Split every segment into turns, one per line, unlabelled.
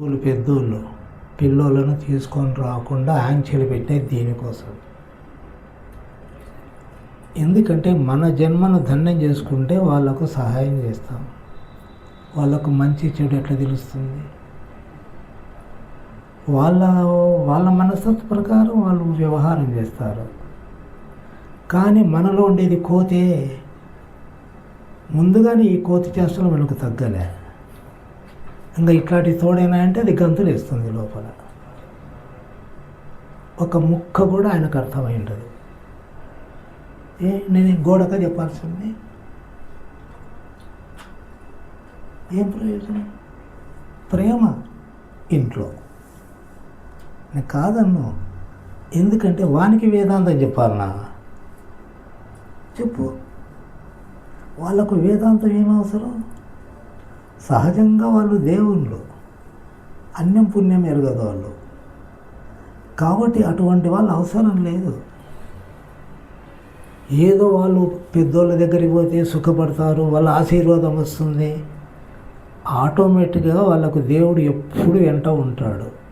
వాళ్ళు పెద్దోళ్ళు పిల్లోళ్ళను తీసుకొని రాకుండా ఆంక్షలు పెట్టేది దీనికోసం. ఎందుకంటే మన జన్మను ధన్యం చేసుకుంటే వాళ్ళకు సహాయం చేస్తాం. వాళ్ళకు మంచి చెడు ఎట్లా తెలుస్తుంది? వాళ్ళ వాళ్ళ మనస్తత్వ ప్రకారం వాళ్ళు వ్యవహారం చేస్తారు. కానీ మనలో ఉండేది కోతే ముందుగానే ఈ కోతి చేష్టలు మనకు తగ్గలే. ఇంకా ఇట్లాంటి తోడైనా అంటే అది గంతులేస్తుంది లోపల. ఒక ముక్క కూడా ఆయనకు అర్థమై ఉండదు. ఏ నేను గోడగా గోడక చెప్పాల్సింది. ఏం ప్రయోజనం? ప్రేమ ఇంట్లో. నేను కాదన్ను. ఎందుకంటే వానికి వేదాంతం చెప్పాలన్నా చెప్పు. వాళ్ళకు వేదాంతం ఏమవసరం సహజంగా వాళ్ళు దేవుళ్ళు. అన్యం పుణ్యం ఎరగదు వాళ్ళు. కాబట్టి అటువంటి వాళ్ళు అవసరం లేదు. ఏదో వాళ్ళు పెద్దోళ్ళ దగ్గరికి పోతే సుఖపడతారు వాళ్ళ ఆశీర్వాదం వస్తుంది. ఆటోమేటిక్గా వాళ్ళకు దేవుడు ఎప్పుడు వెంట ఉంటాడు.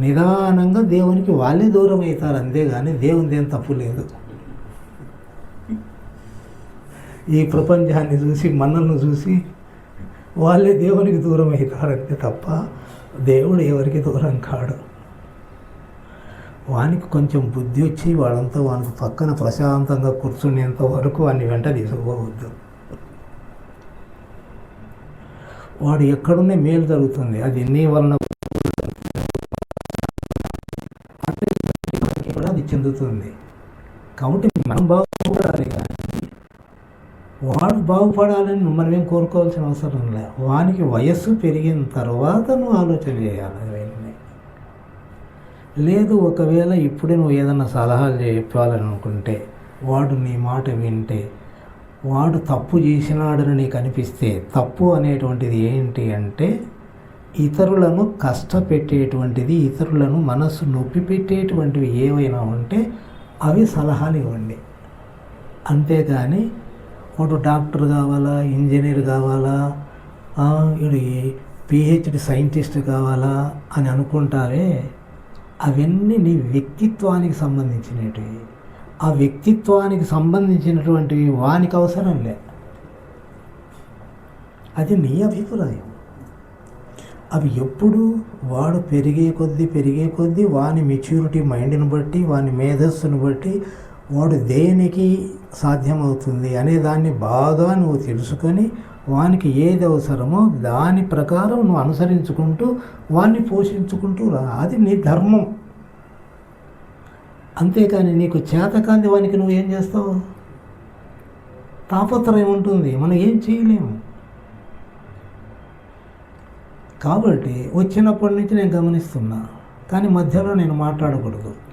నిదానంగా దేవునికి వాళ్ళే దూరం అవుతారు అంతేగాని దేవునిది ఏం తప్పు లేదు. ఈ ప్రపంచాన్ని చూసి మనల్ని చూసి వాళ్ళే దేవునికి దూరం అవుతారంతే తప్ప దేవుడు ఎవరికి దూరం కాడు. వానికి కొంచెం బుద్ధి వచ్చి వాళ్ళంతా వానికి పక్కన ప్రశాంతంగా కూర్చునేంత వరకు వాడిని వెంట తీసుకుపోవద్దు. వాడు ఎక్కడున్నే మేలు జరుగుతుంది? అది నీ వలన కూడా అది చెందుతుంది. కాబట్టి మనం బాగుపడాలి కానీ వాడు బాగుపడాలని మనం ఏం కోరుకోవాల్సిన అవసరం లేదు వానికి వయస్సు పెరిగిన తర్వాత నువ్వు ఆలోచన చేయాలి. అవన్నీ లేదు ఒకవేళ ఇప్పుడే నువ్వు ఏదైనా సలహాలు చెప్పాలనుకుంటే వాడు నీ మాట వింటే వాడు తప్పు చేసినాడని నీకు అనిపిస్తే తప్పు అనేటువంటిది ఏంటి అంటే ఇతరులను కష్టపెట్టేటువంటిది ఇతరులను మనస్సు నొప్పి పెట్టేటువంటివి ఏవైనా ఉంటే అవి సలహాలు ఇవ్వండి. అంతేగాని వాడు డాక్టర్ కావాలా ఇంజనీర్ కావాలా వీడు పిహెచ్డి సైంటిస్ట్ కావాలా అని అనుకుంటారే అవన్నీ నీ వ్యక్తిత్వానికి సంబంధించినవి. ఆ వ్యక్తిత్వానికి సంబంధించినటువంటివి వానికి అవసరం లే. అది నీ అభిప్రాయం. అవి ఎప్పుడు వాడు పెరిగే కొద్దీ పెరిగే కొద్దీ వాని మెచ్యూరిటీ మైండ్ని బట్టి వాని మేధస్సును బట్టి వాడు దేనికి సాధ్యమవుతుంది అనే దాన్ని బాగా నువ్వు తెలుసుకొని వానికి ఏది అవసరమో దాని ప్రకారం నువ్వు అనుసరించుకుంటూ వాన్ని పోషించుకుంటూ రా. అది నీ ధర్మం. అంతేకాని నీకు చేతకాంది వానికి నువ్వు ఏం చేస్తావు? తాపత్రయం ఉంటుంది. మనం ఏం చేయలేము. కాబట్టి వచ్చినప్పటి నుంచి నేను గమనిస్తున్నా కానీ మధ్యలో నేను మాట్లాడకూడదు.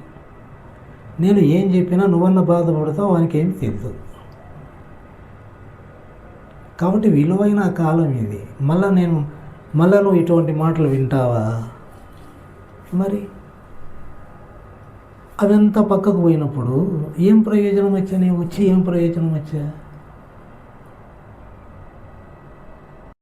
నేను ఏం చెప్పినా నువ్వన్న బాధపడతావు వానికి ఏం తెలియదు కాబట్టి విలువైన కాలం ఇది. మళ్ళా నేను మళ్ళా నువ్వు ఇటువంటి మాటలు వింటావా? మరి అదంతా పక్కకు పోయినప్పుడు ఏం ప్రయోజనం వచ్చా నేను వచ్చి ఏం ప్రయోజనం వచ్చా?